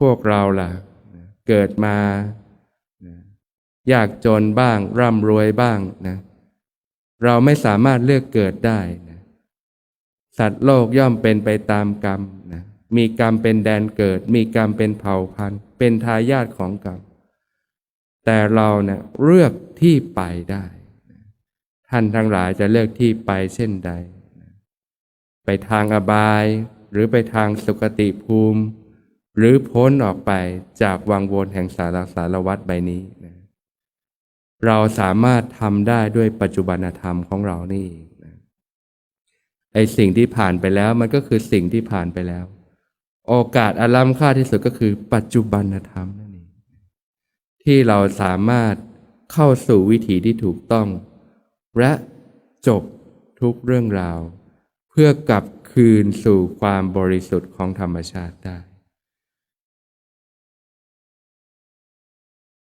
พวกเราล่ะ เกิดมายากจนบ้าง ร่ำรวยบ้างนะ เราไม่สามารถเลือกเกิดได้นะสัตว์โลกย่อมเป็นไปตามกรรมนะมีกรรมเป็นแดนเกิด มีกรรมเป็นเผ่าพันธุ์ เป็นทายาทของกรรม แต่เราเนะี่ยเลือกที่ไปได้ ท่านทั้งหลายจะเลือกที่ไปเช่นใด ไปทางอบาย หรือไปทางสุคติภูมิ หรือพ้นออกไปจากวังวนแห่งสารสารวัตรใบนี้นะเราสามารถทำได้ด้วยปัจจุบันธรรมของเรานี่เองนะไอสิ่งที่ผ่านไปแล้วมันก็คือสิ่งที่ผ่านไปแล้ว โอกาสอันล้ำค่าที่สุดก็คือ ปัจจุบันธรรมนั่นเองที่เราสามารถเข้าสู่วิถีที่ถูกต้อง และจบทุกเรื่องราว เพื่อกลับคืนสู่ความบริสุทธิ์ของธรรมชาติได้